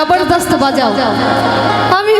জবরদস্ত বাজাও। আমি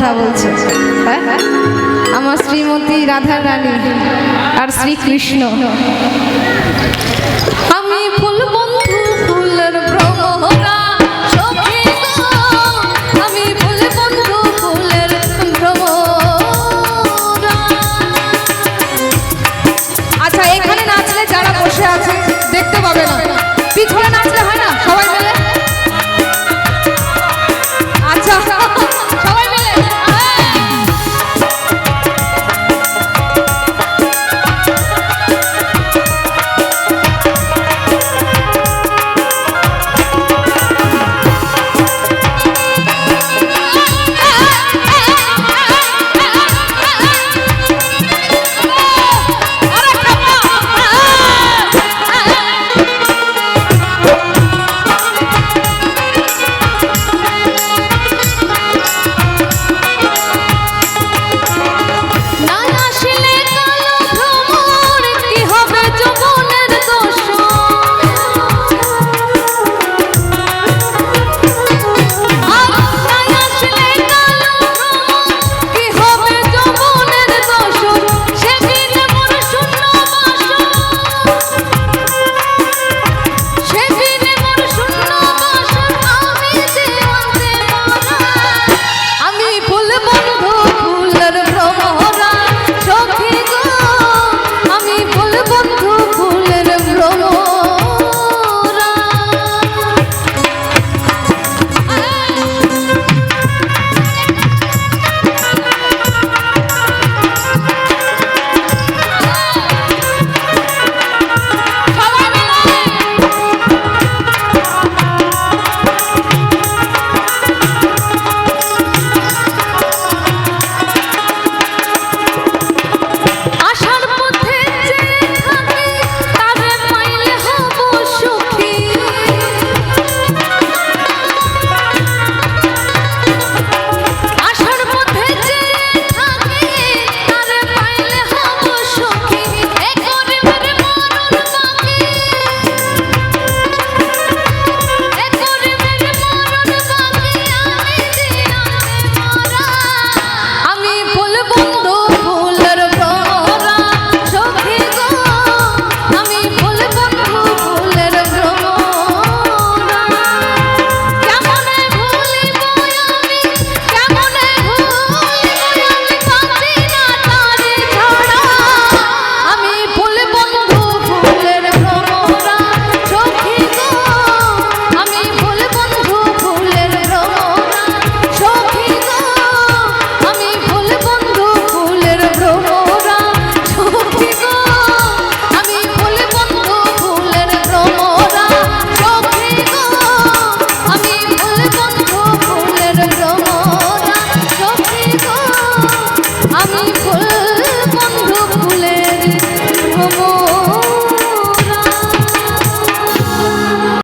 কথা বলছে। হ্যাঁ? আমার শ্রীমতী রাধা রানী আর শ্রীকৃষ্ণ। আমি ফুল বন্ধু ফুলের ভ্রমরা